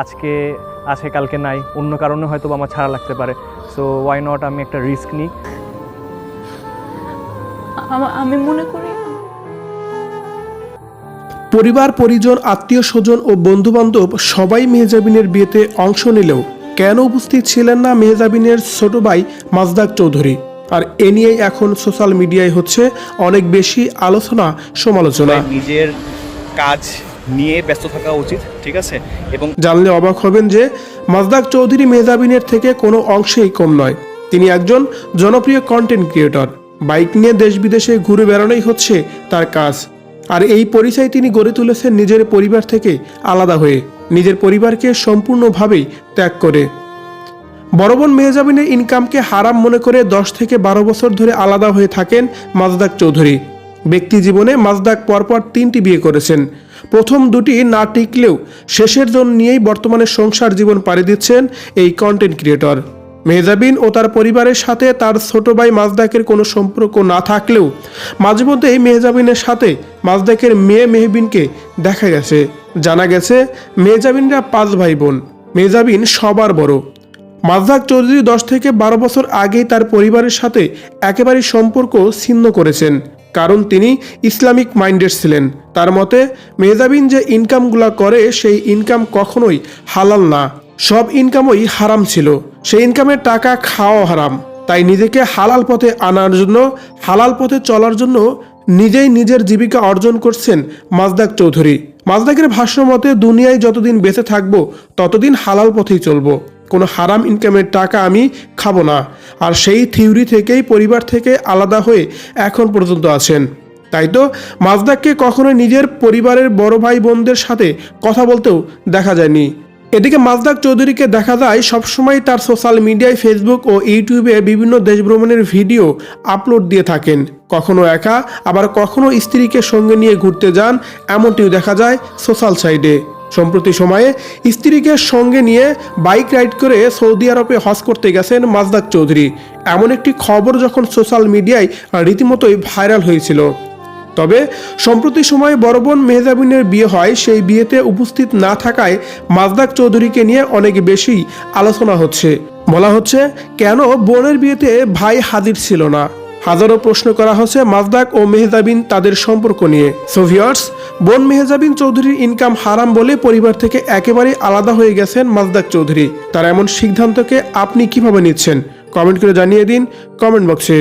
আজকে আছে কালকে নাই। অন্য কারণে হয়তো বা আমার ছাড়া লাগতে পারে। সো ওয়াই নট আমি একটা রিস্ক নিই? আমি মনে করি পরিবার পরিজন আত্মীয় স্বজন ও বন্ধুবান্ধব সবাই মেহজাবিনের বিয়েতে অংশ নিলেও কেন উপস্থিত ছিলেন না মেহজাবিনের ছোট ভাই মাজদাক চৌধুরী? আর এ নিয়েই এখন সোশ্যাল মিডিয়ায় হচ্ছে অনেক বেশি আলোচনা সমালোচনা। নিজের কাজ নিয়ে ব্যস্ত থাকা উচিত, ঠিক আছে? এবং জানলে অবাক হবেন যে মাজদাক চৌধুরী মেহজাবিনের থেকে কোনো অংশেই কম নয়। তিনি একজন জনপ্রিয় কন্টেন্ট ক্রিয়েটর বাইক নিয়ে দেশ বিদেশে ঘুরে বেড়ানোই হচ্ছে তার কাজ। আর এই পরিচয় তিনি গড়ে তুলেছেন নিজের পরিবার থেকে আলাদা হয়ে। নিজের পরিবারকে সম্পূর্ণভাবেই ত্যাগ করে। বড় বোন মেহজাবিনের ইনকামকে হারাম মনে করে দশ থেকে বারো বছর ধরে আলাদা হয়ে থাকেন মাজদাক চৌধুরী। ব্যক্তি জীবনে মাজদাক পরপর তিনটি বিয়ে করেছেন। প্রথম দুটি না টিকলেও শেষের জন নিয়েই বর্তমানে সংসার জীবন পাড়ি দিচ্ছেন এই কন্টেন্ট ক্রিয়েটর মেহজাবিন ও তার পরিবারের সাথে তার ছোট ভাই মাজদাকের কোনো সম্পর্ক না থাকলেও মাঝে মধ্যেই মেহজাবিনের সাথে মাজদাকের মেয়ে মেহবিনকে দেখা গেছে। জানা গেছে মেহজাবিনরা পাঁচ ভাই বোন মেহজাবিন সবার বড়। মাজদাক চৌধুরী দশ থেকে বারো বছর আগেই তার পরিবারের সাথে একেবারেই সম্পর্ক ছিন্ন করেছেন। কারণ তিনি ইসলামিক মাইন্ডেড ছিলেন। তার মতে মেহজাবিন যে ইনকামগুলো করে, সেই ইনকাম কখনোই হালাল না। সব ইনকামই হারাম ছিল। সেই ইনকামের টাকা খাওয়া হারাম। তাই নিজেকে হালাল পথে আনার জন্য, হালাল পথে চলার জন্য নিজেই নিজের জীবিকা অর্জন করছেন মাজদাক চৌধুরী। মাজদাকের ভাষ্য মতে, দুনিয়ায় যতদিন বেঁচে থাকব, ততদিন হালাল পথেই চলবো। কোনো হারাম ইনকামের টাকা আমি খাব না। আর সেই থিওরি থেকেই পরিবার থেকে আলাদা হয়ে এখন পর্যন্ত আছেন। তাই তো মাজদাককে কখনোই নিজের পরিবারের বড় ভাই বোনদের সাথে কথা বলতেও দেখা যায়নি। এদিকে মাজদাক চৌধুরীকে দেখা যায় সবসময় তার সোশ্যাল মিডিয়ায় ফেসবুক ও ইউটিউবে বিভিন্ন দেশ ভ্রমণের ভিডিও আপলোড দিয়ে থাকেন। কখনো একা, আবার কখনো স্ত্রীকে সঙ্গে নিয়ে ঘুরতে যান, এমনটিও দেখা যায় সোশ্যাল সাইডে সম্প্রতি সময়ে স্ত্রীকে সঙ্গে নিয়ে বাইক রাইড করে সৌদি আরবে হজ করতে গেছেন মাজদাক চৌধুরী। এমন একটি খবর যখন সোশ্যাল মিডিয়ায় রীতিমতোই ভাইরাল হয়েছিল। তবে সম্প্রতি সময়ে বড় বোন মেহজাবিনের বিয়ে হয়, সেই বিয়েতে উপস্থিত না থাকায় মাজদাক চৌধুরীকে নিয়ে অনেক বেশি আলোচনা হচ্ছে। বলা হচ্ছে, কেন বোনের বিয়েতে ভাই হাজির ছিল না? হাজারো প্রশ্ন করা হচ্ছে মাজদাক ও মেহজাবিন তাদের সম্পর্ক নিয়ে। সোভিয়ার্স বোন মেহজাবিন চৌধুরীর ইনকাম হারাম বলে পরিবার থেকে একেবারে আলাদা হয়ে গেছেন মাজদাক চৌধুরী। তার এমন সিদ্ধান্তকে আপনি কীভাবে নিচ্ছেন? কমেন্ট করে জানিয়ে দিন কমেন্ট বক্সে